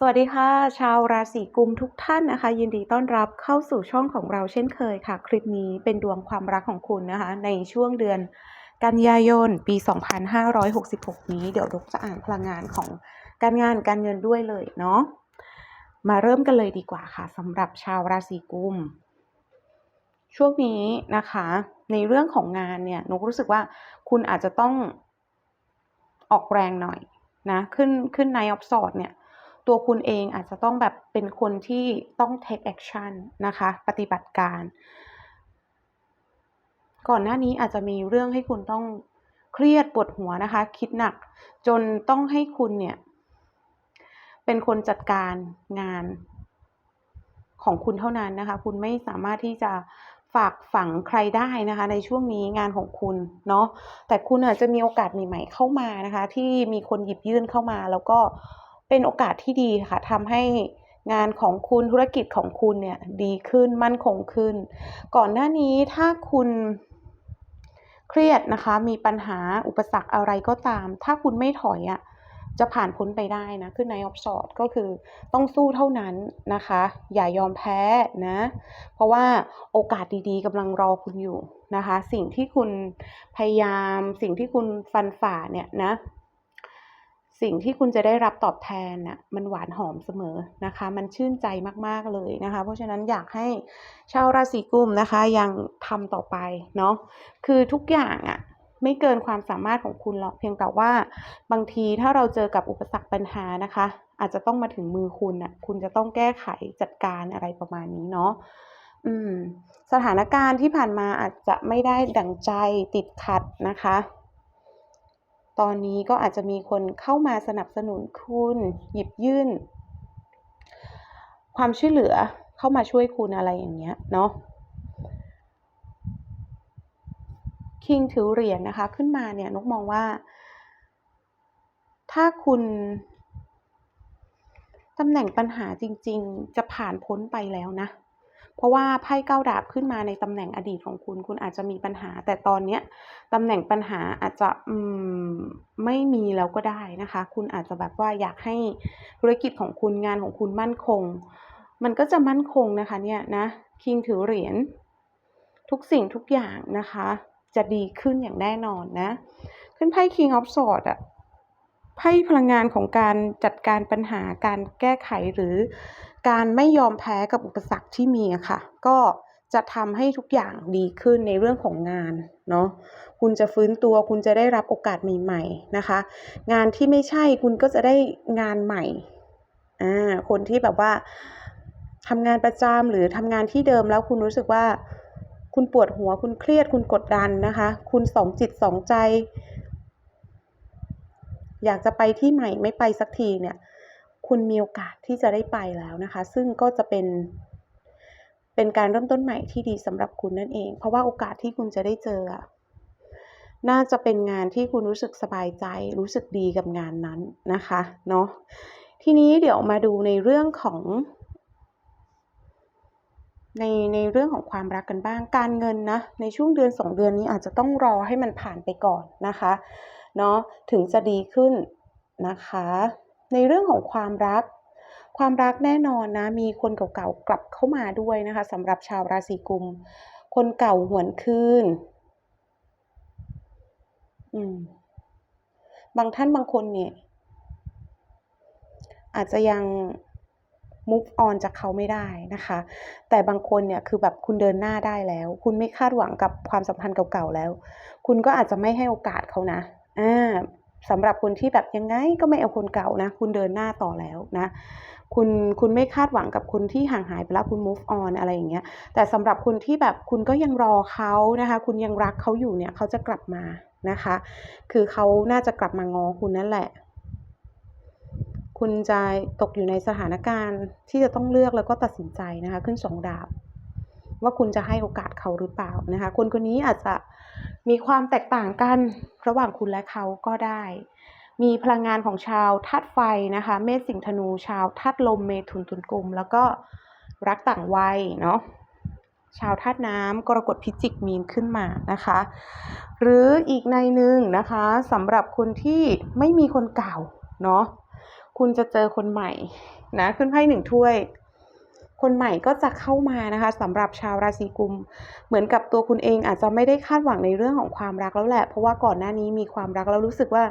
สวัสดีค่ะ ชาวราศีกุมทุกท่านนะคะ ยินดีต้อนรับเข้าสู่ช่องของเราเช่นเคยค่ะ คลิปนี้เป็นดวงความรักของคุณนะคะ ในช่วงเดือนกันยายนปี 2566 นี้ เดี๋ยวดกจะอ่านพลังงานของการงานการเงินด้วยเลยเนาะมาเริ่มกันเลยดีกว่าค่ะสำหรับชาวราศีกุม ช่วงนี้นะคะ ในเรื่องของงานเนี่ยนกรู้สึกว่าคุณอาจจะต้องออกแรงหน่อยนะขึ้นขึ้นในออฟสอดเนี่ย ตัวคุณเองอาจจะต้องแบบเป็นคนที่ต้อง take action นะคะ ปฏิบัติการ ก่อนหน้านี้อาจจะมีเรื่องให้คุณต้องเครียดปวดหัวนะคะ คิดหนัก จนต้องให้คุณเนี่ย เป็นคนจัดการงานของคุณเท่านั้นนะคะ คุณไม่สามารถที่จะฝากฝังใครได้นะคะ ในช่วงนี้งานของคุณเนาะแต่คุณอาจจะมีโอกาสใหม่ๆเข้ามานะคะ ที่มีคนหยิบยื่นเข้ามาแล้วก็ เป็นโอกาสที่ดีค่ะทำให้งานของคุณธุรกิจของคุณเนี่ยดีขึ้นมั่นคงขึ้น ก่อนหน้านี้ถ้าคุณเครียดนะคะ มีปัญหาอุปสรรคอะไรก็ตาม ถ้าคุณไม่ถอยอะ่ะจะผ่านพ้นไปได้นะขึ้นในออฟสอดก็คือต้องสู้เท่านั้นนะคะ อย่ายอมแพ้นะ เพราะว่าโอกาสดีๆกำลังรอคุณอยู่นะคะ สิ่งที่คุณพยายาม สิ่งที่คุณฟันฝ่าเนี่ยนะ สิ่งที่คุณจะได้รับตอบแทนน่ะมันหวานหอมเสมอนะคะ มันชื่นใจมากๆเลยนะคะ เพราะฉะนั้นอยากให้ชาวราศีกุมนะคะยังทำต่อไปเนาะคือทุกอย่างอะ่ะไม่เกินความสามารถของคุณหรอกเพียงแต่ว่าบางทีถ้าเราเจอกับอุปสรรคปัญหานะคะ อาจจะต้องมาถึงมือคุณอะ คุณจะต้องแก้ไขจัดการอะไรประมาณนี้เนาะอืม สถานการณ์ที่ผ่านมาอาจจะไม่ได้ดั่งใจติดขัดนะคะ ตอนนี้ก็อาจจะมีคนเข้ามาสนับสนุนคุณ หยิบยื่น ความช่วยเหลือเข้ามาช่วยคุณอะไรอย่างเงี้ยเนาะคิงถือเหรียญนะคะ ขึ้นมาเนี่ยนกมองว่า ถ้าคุณตำแหน่งปัญหาจริง ๆ จะผ่านพ้นไปแล้วนะ เพราะว่าไพ่เก้าดาบขึ้นมาในตำแหน่งอดีตของคุณ คุณอาจจะมีปัญหา แต่ตอนเนี้ยตำแหน่งปัญหาอาจจะไม่มีแล้วก็ได้นะคะ คุณอาจจะแบบว่าอยากให้ธุรกิจของคุณงานของคุณมั่นคง มันก็จะมั่นคงนะคะเนี่ยนะคิงถือเหรียญทุกสิ่งทุกอย่างนะคะ จะดีขึ้นอย่างแน่นอนนะ ขึ้นไพ่ King of Swords อะไพ่พลังงานของการจัดการปัญหาการแก้ไขหรือ การไม่ยอมแพ้กับอุปสรรคที่มีอะค่ะ ก็จะทำให้ทุกอย่างดีขึ้นในเรื่องของงานเนาะคุณจะฟื้นตัวคุณจะได้รับโอกาสใหม่ ๆนะคะ งานที่ไม่ใช่คุณก็จะได้งานใหม่อ่าคนที่แบบว่าทำงานประจำหรือทำงานที่เดิมแล้วคุณรู้สึกว่า คุณปวดหัวคุณเครียดคุณกดดันนะคะ คุณสองจิตสองใจ อยากจะไปที่ใหม่ไม่ไปสักทีเนี่ย คุณมีโอกาสที่จะได้ไปแล้วนะคะ ซึ่งก็จะเป็น เป็นการเริ่มต้นใหม่ที่ดีสำหรับคุณนั่นเอง เพราะว่าโอกาสที่คุณจะได้เจอ น่าจะเป็นงานที่คุณรู้สึกสบายใจ รู้สึกดีกับงานนั้นนะคะเนาะทีนี้เดี๋ยวมาดูในเรื่องของในในเรื่องของความรักกันบ้างการเงินนะในช่วงเดือน 2 เดือนนี้อาจจะต้องรอให้มันผ่านไปก่อนนะคะเนาะถึงจะดีขึ้นนะคะ ในเรื่องของความรัก ความรักแน่นอนนะ มีคนเก่าๆกลับเข้ามาด้วยนะคะสำหรับชาวราศีกุม คนเก่าหวนคืนอืมบางท่านบางคนเนี่ย อาจจะยัง move on จากเขาไม่ได้นะคะ แต่บางคนเนี่ยคือแบบคุณเดินหน้าได้แล้ว คุณไม่คาดหวังกับความสัมพันธ์เก่าๆแล้ว คุณก็อาจจะไม่ให้โอกาสเขานะอ่า สำหรับคนที่แบบยังไงก็ไม่เอาคนเก่านะ คุณเดินหน้าต่อแล้วนะ คุณคุณไม่คาดหวังกับคนที่ห่างหายไปแล้วคุณ move on อะไรอย่างเงี้ย แต่สำหรับคนที่แบบคุณก็ยังรอเขานะคะ คุณยังรักเขาอยู่เนี่ยเขาจะกลับมานะคะ คือเขาน่าจะกลับมางอคุณนั่นแหละ คุณจะตกอยู่ในสถานการณ์ที่จะต้องเลือกแล้วก็ตัดสินใจนะคะ ขึ้นสองดาบว่าคุณจะให้โอกาสเขาหรือเปล่านะคะ คนคนนี้อาจจะ มีความแตกต่างกันระหว่างคุณและเขาก็ได้ มีพลังงานของชาวธาตุไฟนะคะ เมษสิงธนู ชาวธาตุลม เมถุนตุลกุมแล้วก็รักต่างวัยเนาะชาวธาตุน้ำกรกฎพิจิกมีนขึ้นมานะคะ หรืออีกในหนึ่งนะคะสำหรับคนที่ไม่มีคนเก่าเนาะคุณจะเจอคนใหม่นะขึ้นไพ่หนึ่งถ้วย คนใหม่ก็จะเข้ามานะคะสำหรับชาวราศีกุม เหมือนกับตัวคุณเองอาจจะไม่ได้คาดหวังในเรื่องของความรักแล้วแหละ เพราะว่าก่อนหน้านี้มีความรักแล้วรู้สึกว่า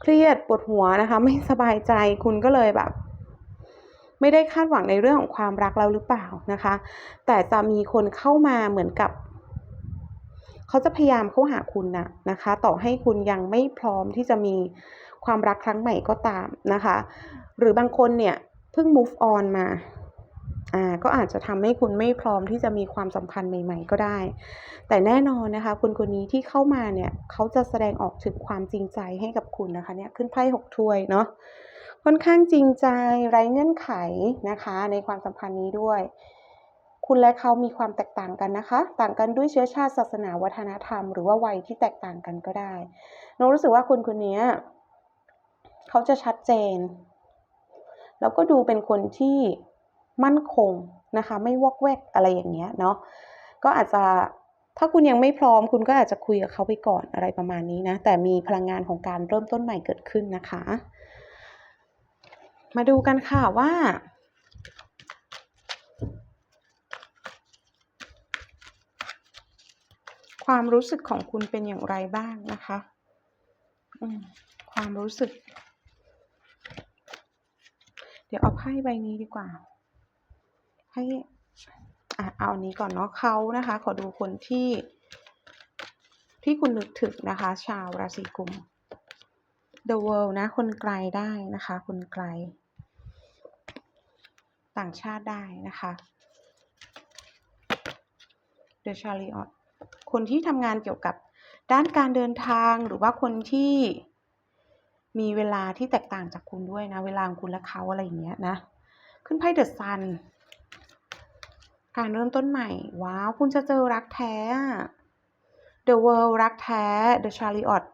เครียดปวดหัวนะคะ ไม่สบายใจคุณก็เลยแบบไม่ได้คาดหวังในเรื่องของความรักแล้วหรือเปล่านะคะ แต่จะมีคนเข้ามาเหมือนกับ เขาจะพยายามเข้าหาคุณนะนะคะ ต่อให้คุณยังไม่พร้อมที่จะมีความรักครั้งใหม่ก็ตามนะคะ หรือบางคนเนี่ยเพิ่ง move on มา อ่าก็อาจจะทำให้คุณไม่พร้อมที่จะมีความสัมพันธ์ใหม่ ๆ ก็ได้ แต่แน่นอนนะคะคนคนนี้ที่เข้ามาเนี่ยเขาจะแสดงออกถึงความจริงใจให้กับคุณนะคะเนี่ยขึ้นไพ่หกถ้วยเนาะค่อนข้างจริงใจไร้เงื่อนไขนะคะ ในความสัมพันธ์นี้ด้วย คุณและเขามีความแตกต่างกันนะคะ ต่างกันด้วยเชื้อชาติศาสนาวัฒนธรรม หรือว่าวัยที่แตกต่างกันก็ได้โนรู้สึกว่าคุณคนนี้เขาจะชัดเจน แล้วก็ดูเป็นคนที่ มั่นคงนะคะ ไม่วอกแวกอะไรอย่างเงี้ยเนาะก็อาจจะถ้าคุณยังไม่พร้อมคุณก็อาจจะคุยกับเขาไปก่อนอะไรประมาณนี้นะ แต่มีพลังงานของการเริ่มต้นใหม่เกิดขึ้นนะคะ มาดูกันค่ะว่าความรู้สึกของคุณเป็นอย่างไรบ้างนะคะ ความรู้สึก เดี๋ยวเอาไพ่ใบนี้ดีกว่า ให้อะเอาอันนี้ก่อนเนาะเขานะคะ ขอดูคนที่ ที่คุณนึกถึงนะคะ ชาวราศีกุม The World นะ คนไกลได้นะคะ คนไกล ต่างชาติได้นะคะ The Chariot คนที่ทำงานเกี่ยวกับด้านการเดินทางหรือว่าคนที่มีเวลาที่แตกต่างจากคุณด้วยนะ เวลาของคุณและเขาอะไรอย่างเงี้ยนะ ขึ้นไพ่เดอะซัน การเริ่มต้นใหม่ ว้าว คุณจะเจอรักแท้ The World รักแท้ The Chariot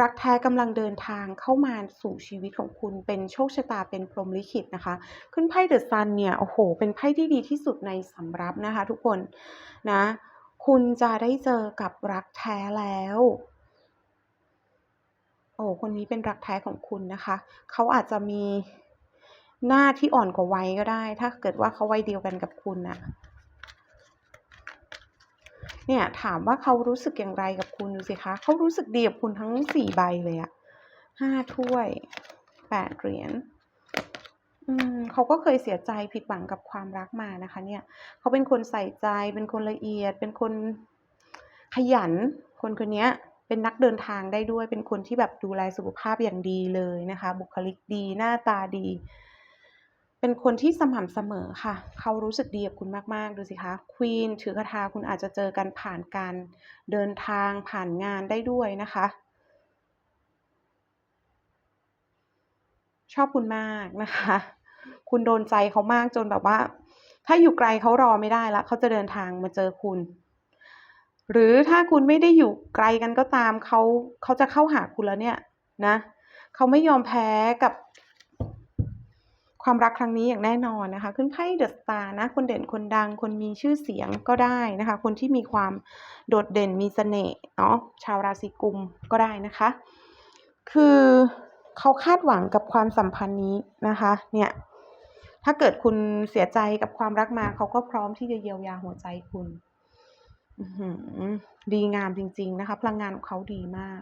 รักแท้กำลังเดินทางเข้ามาสู่ชีวิตของคุณเป็นโชคชะตาเป็นพรหมลิขิตนะคะ ขึ้นไพ่เดอะซันเนี่ย โอ้โห เป็นไพ่ที่ดีที่สุดในสำรับนะคะทุกคนนะ คุณจะได้เจอกับรักแท้แล้วโอ้คนนี้เป็นรักแท้ของคุณนะคะ เขาอาจจะมี หน้าที่อ่อนกว่าวัยก็ได้ ถ้าเกิดว่าเขาวัยเดียวกันกับคุณนะเนี่ยถามว่าเขารู้สึกอย่างไรกับคุณดูสิคะเขารู้สึกดีกับคุณทั้งสี่ใบเลยอะห้าถ้วยแปดเหรียญอืมเขาก็เคยเสียใจผิดหวังกับความรักมานะคะ เนี่ย เขาเป็นคนใส่ใจ เป็นคนละเอียด เป็นคนขยัน คนคนนี้เป็นนักเดินทางได้ด้วย เป็นคนที่แบบดูแลสุขภาพอย่างดีเลยนะคะ บุคลิกดี หน้าตาดี เป็นคนที่สม่ำเสมอค่ะ เขารู้สึกดีกับคุณมากๆ ดูสิคะควีนถือคาถาคุณอาจจะเจอกันผ่านการเดินทางผ่านงานได้ด้วยนะคะ ชอบคุณมากนะคะ คุณโดนใจเขามากจนแบบว่า ถ้าอยู่ไกลเขารอไม่ได้ละเขาจะเดินทางมาเจอคุณ หรือถ้าคุณไม่ได้อยู่ไกลกันก็ตามเขาเขาจะเข้าหาคุณแล้วเนี่ยนะเขาไม่ยอมแพ้กับ ความรักครั้งนี้อย่างแน่นอนนะคะ ขึ้นไพ่เดอะสตาร์นะ คนเด่นคนดัง คนมีชื่อเสียงก็ได้นะคะ คนที่มีความโดดเด่นมีเสน่ห์เนาะชาวราศีกุมก็ได้นะคะ คือเขาคาดหวังกับความสัมพันธ์นี้นะคะ เนี่ยถ้าเกิดคุณเสียใจกับความรักมาเขาก็พร้อมที่จะเยียวยาหัวใจคุณดีงามจริง ๆ นะคะ พลังงานของเขาดีมาก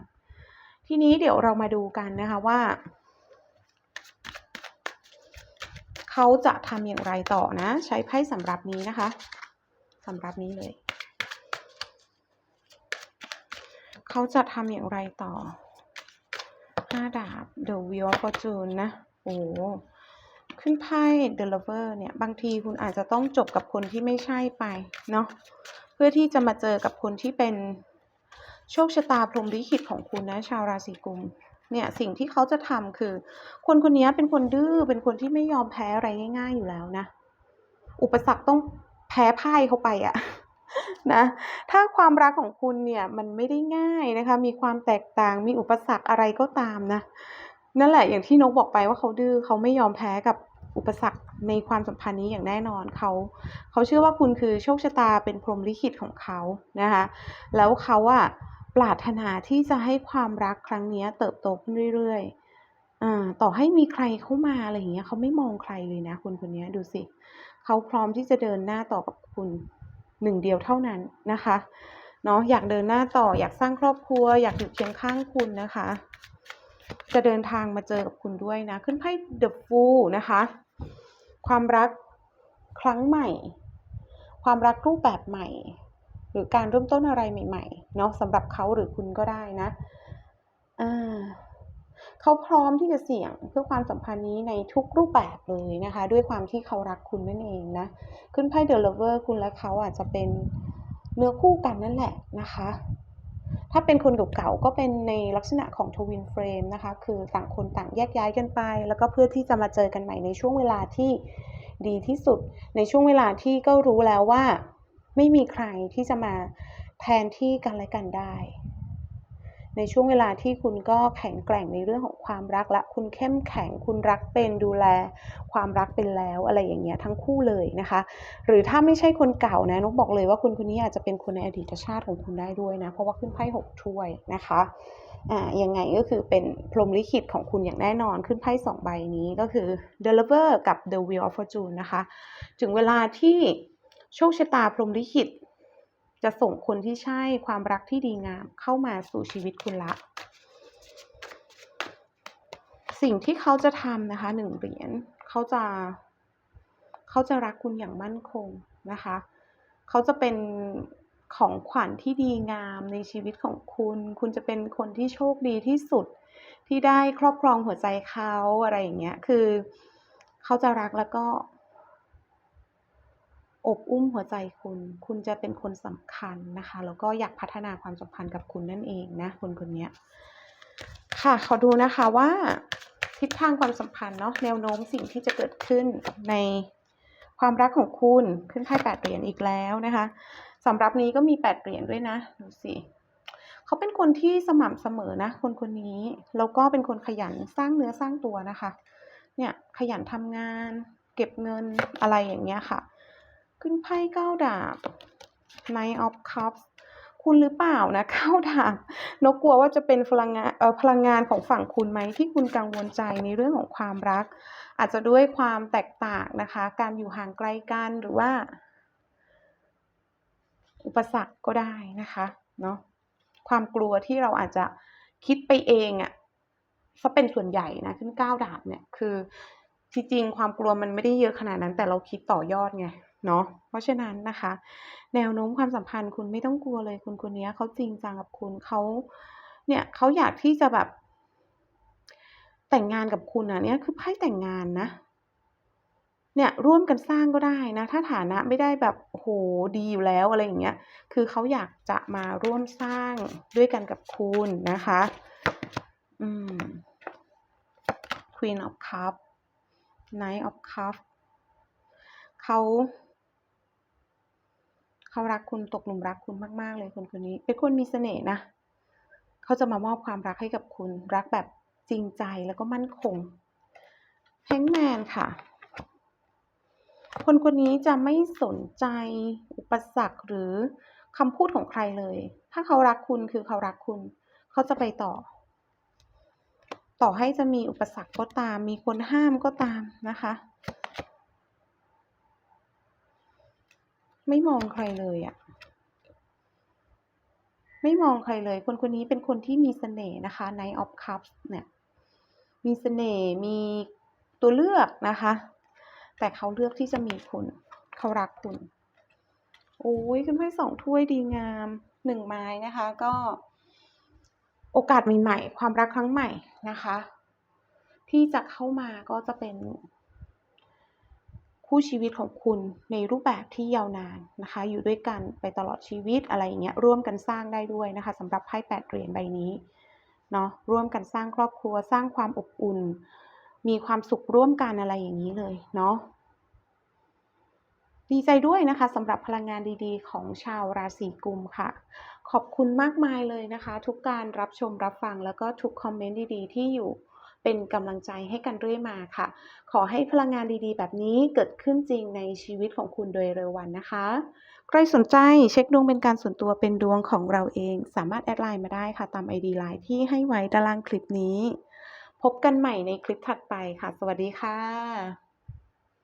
ทีนี้เดี๋ยวเรามาดูกันนะคะว่า เขาจะทำอย่างไรต่อนะ ใช้ไพ่สำหรับนี้นะคะสำหรับนี้เลย เขาจะทำอย่างไรต่อห้าดาบ The Wheel of Fortune นะ โอ้ขึ้นไพ่ The Lover เนี่ย บางทีคุณอาจจะต้องจบกับคนที่ไม่ใช่ไปเนาะเพื่อที่จะมาเจอกับคนที่เป็นโชคชะตาพรหมลิขิตของคุณนะ ชาวราศีกุม เนี่ยสิ่งที่เขาจะทำคือ คนคนนี้เป็นคนดื้อเป็นคนที่ไม่ยอมแพ้อะไรง่าย ๆ อยู่แล้วนะ อุปสรรคต้องแพ้พ่ายเข้าไปอะนะ ถ้าความรักของคุณเนี่ยมันไม่ได้ง่ายนะคะ มีความแตกต่างมีอุปสรรคอะไรก็ตามนะ นั่นแหละอย่างที่นกบอกไปว่าเขาดื้อเขาไม่ยอมแพ้กับอุปสรรคในความสัมพันธ์นี้อย่างแน่นอนเขาเขาเชื่อว่าคุณคือโชคชะตาเป็นพรหมลิขิตของเขานะคะ แล้วเขาอะ ปรารถนาที่จะให้ความรักครั้งนี้เติบโตขึ้นเรื่อยอ่าต่อให้มีใครเข้ามาอะไรอย่างเงี้ยเขาไม่มองใครเลยนะคนคนนี้ดูสิเขาพร้อมที่จะเดินหน้าต่อกับคุณหนึ่งเดียวเท่านั้นนะคะเนาะอยากเดินหน้าต่ออยากสร้างครอบครัว อยากอยู่เคียงข้างคุณนะคะ จะเดินทางมาเจอกับคุณด้วยนะ ขึ้นไพ่ The Fool นะคะ ความรักครั้งใหม่ ความรักรูปแบบใหม่ หรือการเริ่มต้นอะไรใหม่ๆเนาะสำหรับเขาหรือคุณก็ได้นะเขาพร้อมที่จะเสี่ยงเพื่อความสัมพันธ์นี้ในทุกรูปแบบเลยนะคะ ด้วยความที่เขารักคุณนั่นเองนะขึ้นไพ่ The Lover คุณและเขาอาจจะเป็นเนื้อคู่กันนั่นแหละนะคะ ถ้าเป็นคนเก่าๆก็เป็นในลักษณะของ Twin Flame นะคะ คือต่างคนต่างแยกย้ายกันไป แล้วก็เพื่อที่จะมาเจอกันใหม่ในช่วงเวลาที่ดีที่สุด ในช่วงเวลาที่ก็รู้แล้วว่า ไม่มีใครที่จะมาแทนที่กันและกันได้ ในช่วงเวลาที่คุณก็แข็งแกร่งในเรื่องของความรักและ คุณเข้มแข็ง คุณรักเป็นดูแล ความรักเป็นแล้วอะไรอย่างเงี้ยทั้งคู่เลยนะคะ หรือถ้าไม่ใช่คนเก่านะนกบอกเลยว่าคนคนนี้อาจจะเป็นคนในอดีตชาติของคุณได้ด้วยนะ เพราะว่าขึ้นไพ่หกถ้วยนะคะอ่ายังไงก็คือเป็นพรมลิขิตของคุณอย่างแน่นอนขึ้นไพ่สองใบนี้ก็คือ The Lover กับ The Wheel of Fortune นะคะ ถึงเวลาที่ โชคชะตาพรหมลิขิต จะส่งคนที่ใช่ความรักที่ดีงามเข้ามาสู่ชีวิตคุณละ สิ่งที่เขาจะทำนะคะ1เหรียญเขาจะ เขาจะรักคุณอย่างมั่นคงนะคะ เขาจะเป็นของขวัญที่ดีงามในชีวิตของคุณ คุณจะเป็นคนที่โชคดีที่สุดที่ได้ครอบครองหัวใจเขาอะไรอย่างเงี้ย คือ เขาจะรักแล้วก็ อบอุ้มหัวใจคุณ คุณจะเป็นคนสำคัญนะคะ แล้วก็อยากพัฒนาความสัมพันธ์กับคุณนั่นเองนะคนคนนี้ค่ะขอดูนะคะว่าทิศทางความสัมพันธ์เนาะแนวโน้มสิ่งที่จะเกิดขึ้นในความรักของคุณขึ้นไพ่8เหรียญอีกแล้วนะคะสำหรับนี้ก็มี8เหรียญด้วยนะดูสิเขาเป็นคนที่สม่ำเสมอนะ คนคนนี้แล้วก็เป็นคนขยันสร้างเนื้อสร้างตัวนะคะ เนี่ยขยันทำงาน เก็บเงินอะไรอย่างเงี้ยค่ะ ขึ้นไพ่9ดาบ Knight of Cups คุณหรือเปล่านะ9ดาบนกกลัวว่าจะเป็นพลังงานเอ่อพลังงานของฝั่งคุณไหมที่คุณกังวลใจในเรื่องของความรัก อาจจะด้วยความแตกต่างนะคะ การอยู่ห่างไกลกันหรือว่า อุปสรรคก็ได้นะคะเนาะความกลัวที่เราอาจจะคิดไปเองอะเสียเป็นส่วนใหญ่นะขึ้น9ดาบเนี่ยคือที่จริงความกลัวมันไม่ได้เยอะขนาดนั้น แต่เราคิดต่อยอดไง เนาะเพราะฉะนั้นนะคะ แนวโน้มความสัมพันธ์คุณไม่ต้องกลัวเลยคนคนนี้เขาจริงจังกับคุณเขาเนี่ยเขาอยากที่จะแบบ แต่งงานกับคุณอะเนี่ยคือไพ่แต่งงานนะเนี่ยร่วมกันสร้างก็ได้นะ ถ้าฐานะไม่ได้แบบโอ้โฮดีอยู่แล้วอะไรอย่างเงี้ย คือเขาอยากจะมาร่วมสร้างด้วยกันกับคุณนะคะ อืม Queen of Cup Knight of Cup เขา เขารักคุณตกหลุมรักคุณมาก ๆ เลยคนคนนี้ เป็นคนมีเสน่ห์นะ เขาจะมามอบความรักให้กับคุณ รักแบบจริงใจแล้วก็มั่นคง Hangman ค่ะ คนคนนี้จะไม่สนใจอุปสรรคหรือคำพูดของใครเลย ถ้าเขารักคุณคือเขารักคุณ เขาจะไปต่อ ต่อให้จะมีอุปสรรคก็ตาม มีคนห้ามก็ตามนะคะ ไม่มองใครเลยอะไม่มองใครเลย คนคนนี้เป็นคนที่มีเสน่ห์นะคะ Knight of Cups เนี่ย มีเสน่ห์ มีตัวเลือกนะคะ แต่เขาเลือกที่จะมีคุณ เขารักคุณ โอ๊ยขึ้นไพ่2ถ้วยดีงาม1ไม้นะคะ ก็ โอกาสใหม่ๆ ความรักครั้งใหม่นะคะ ที่จะเข้ามาก็จะเป็น คู่ชีวิตของคุณในรูปแบบที่ยาวนานนะคะ อยู่ด้วยกันไปตลอดชีวิตอะไรอย่างเงี้ยร่วมกันสร้างได้ด้วยนะคะสำหรับไพ่8เหรียญใบนี้เนาะร่วมกันสร้างครอบครัวสร้างความอบอุ่น มีความสุขร่วมกันอะไรอย่างงี้เลยเนาะดีใจด้วยนะคะสำหรับพลังงานดีๆ ของชาวราศีกุมค่ะ ขอบคุณมากมายเลยนะคะ ทุกการรับชมรับฟังแล้วก็ทุกคอมเมนต์ดีๆ ที่อยู่ เป็นกำลังใจให้กันเรื่อยมาค่ะ ขอให้พลังงานดีๆ แบบนี้เกิดขึ้นจริงในชีวิตของคุณโดยเร็ววันนะคะ ใครสนใจเช็คดวงเป็นการส่วนตัวเป็นดวงของเราเอง สามารถแอดไลน์มาได้ค่ะ ตาม ID ไลน์ที่ให้ไว้ด้านล่างคลิปนี้พพบกันใหม่ในคลิปถัดไปค่ะ สวัสดีค่ะ